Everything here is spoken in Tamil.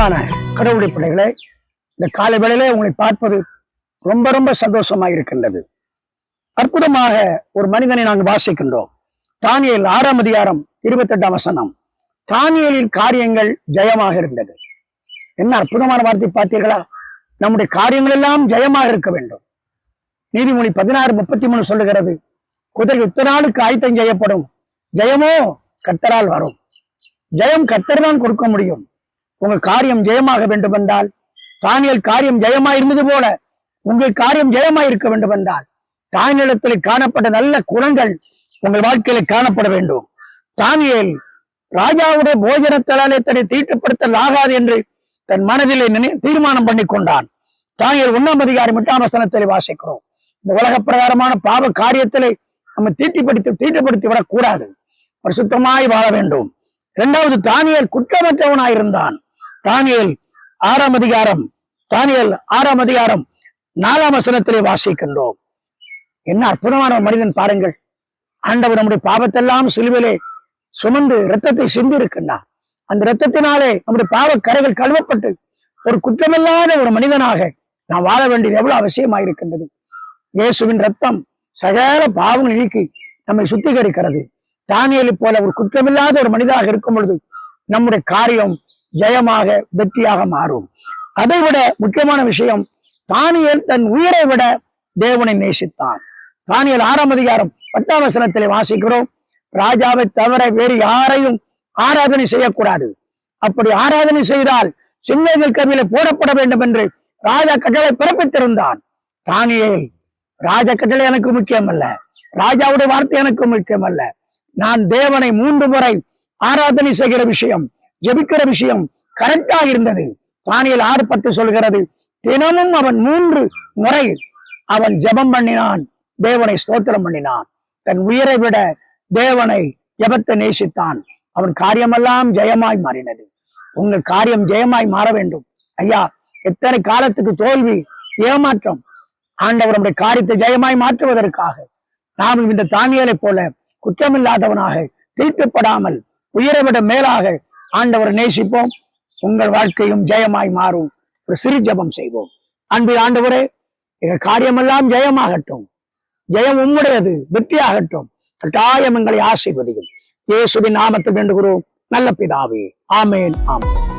அன்பான கடவுளுடைய பிள்ளைகளை இந்த காலை வேளையிலே உங்களை பார்ப்பது ரொம்ப ரொம்ப சந்தோஷமாக இருக்கின்றது. அற்புதமாக ஒரு மனிதனை நாங்கள் வாசிக்கின்றோம். தானியல் ஆறாம் அதிகாரம் இருபத்தி எட்டாம் வசனம். தானியலின் காரியங்கள் ஜெயமாக இருந்தது. என்ன அற்புதமான வார்த்தை பார்த்தீர்களா? நம்முடைய காரியங்கள் எல்லாம் ஜெயமாக இருக்க வேண்டும். நீதிமொழி பதினாறு முப்பத்தி மூணு சொல்லுகிறது குதிரை இத்தனாளுக்கு ஆயத்தம் செய்யப்படும். ஜெயமோ கத்தரால் வரும். ஜெயம் கத்தர் தான் கொடுக்க முடியும். உங்க காரியம் ஜெயமாக வேண்டும் என்றால் தானியல் காரியம் ஜெயமா இருந்தது போல உங்கள் காரியம் ஜெயமா இருக்க வேண்டும் என்றால் தானியத்தில் காணப்பட்ட நல்ல குணங்கள் உங்கள் வாழ்க்கையில காணப்பட வேண்டும். தானியல் ராஜாவுடைய போஜனத்தாலே தன்னை தீட்டுப்படுத்தல் ஆகாது என்று தன் மனதிலே நினை தீர்மானம் பண்ணி கொண்டான். தானியல் ஒன்னாம் அதிகாரம் எட்டாம் வசனத்தில் வாசிக்கிறோம். இந்த உலக பிரகாரமான பாவ காரியத்திலே நம்ம தீட்டிப்படுத்தி தீட்டுப்படுத்தி விடக்கூடாது. பரிசுத்தமாய் வாழ வேண்டும். இரண்டாவது தானியல் குற்றமற்றவனாயிருந்தான். தானியல் ஆறாம் அதிகாரம் தானியல் ஆறாம் அதிகாரம் நாலாம் வசனத்திலே வாசிக்கின்றோம். என்ன அற்புதமான மனிதன் பாருங்கள். ஆண்டவர் நம்முடைய பாவத்தெல்லாம் சிலுவிலே சுமந்து இரத்தத்தை சிந்திருக்கின்றார். அந்த இரத்தத்தினாலே நம்முடைய பாவ கரைகள் கழுவப்பட்டு ஒரு குற்றமில்லாத ஒரு மனிதனாக நாம் வாழ வேண்டியது எவ்வளவு அவசியமாயிருக்கின்றது. இயேசுவின் ரத்தம் சகல பாவங்கள் நீக்கி நம்மை சுத்திகரிக்கிறது. தானியலை போல ஒரு குற்றமில்லாத ஒரு மனிதனாக இருக்கும் பொழுது நம்முடைய காரியம் ஜெயமாக வெற்றியாக மாறும். அதை விட முக்கியமான விஷயம் தானியல் தன் உயிரை விட தேவனை நேசித்தான். தானியல் ஆறாம் அதிகாரம் பத்தாம் வசனத்திலே வாசிக்கிறோம். ராஜாவை தவிர வேறு யாரையும் ஆராதனை செய்யக்கூடாது. அப்படி ஆராதனை செய்தால் சிங்கங்கள் கவியில போடப்பட வேண்டும் என்று ராஜா கட்டளை பிறப்பித்திருந்தான். தானியல் ராஜ கட்டளை எனக்கு முக்கியம் அல்ல ராஜாவுடைய வார்த்தை எனக்கு முக்கியம் அல்ல நான் தேவனை மூன்று முறை ஆராதனை செய்கிற விஷயம் ஜெபிக்கிற விஷயம் கரெக்டா இருந்தது. தானியல் ஆறு பத்து சொல்கிறது தினமும் அவன் மூன்று முறை அவன் ஜெபம் பண்ணினான் தேவனை ஸ்தோத்திரம் பண்ணினான். தன் உயிரை விட தேவனை ஜபத்தை நேசித்தான். அவன் காரியமெல்லாம் ஜெயமாய் மாறினது. உங்கள் காரியம் ஜெயமாய் மாற வேண்டும். ஐயா எத்தனை காலத்துக்கு தோல்வி ஏமாற்றம் ஆண்டவர் நம்முடைய காரியத்தை ஜெயமாய் மாற்றுவதற்காக நாம் இந்த தானியலை போல குற்றமில்லாதவனாக தீட்டுப்படாமல் உயிரை விட மேலாக ஆண்டவரை நேசிப்போம். உங்கள் வாழ்க்கையும் ஜெயமாய் மாறும். ஒரு சிறு ஜெபம் செய்வோம். அன்பில் ஆண்டவரே எங்கள் காரியமெல்லாம் ஜெயமாகட்டும். ஜெயம் உம்முடையது வெற்றியாகட்டும். கட்டாயம் எங்களை ஆசீர்வதியும். இயேசுவின் நாமத்தை வேண்டுகிறோம். நல்ல பிதாவே ஆமேன் ஆமேன்.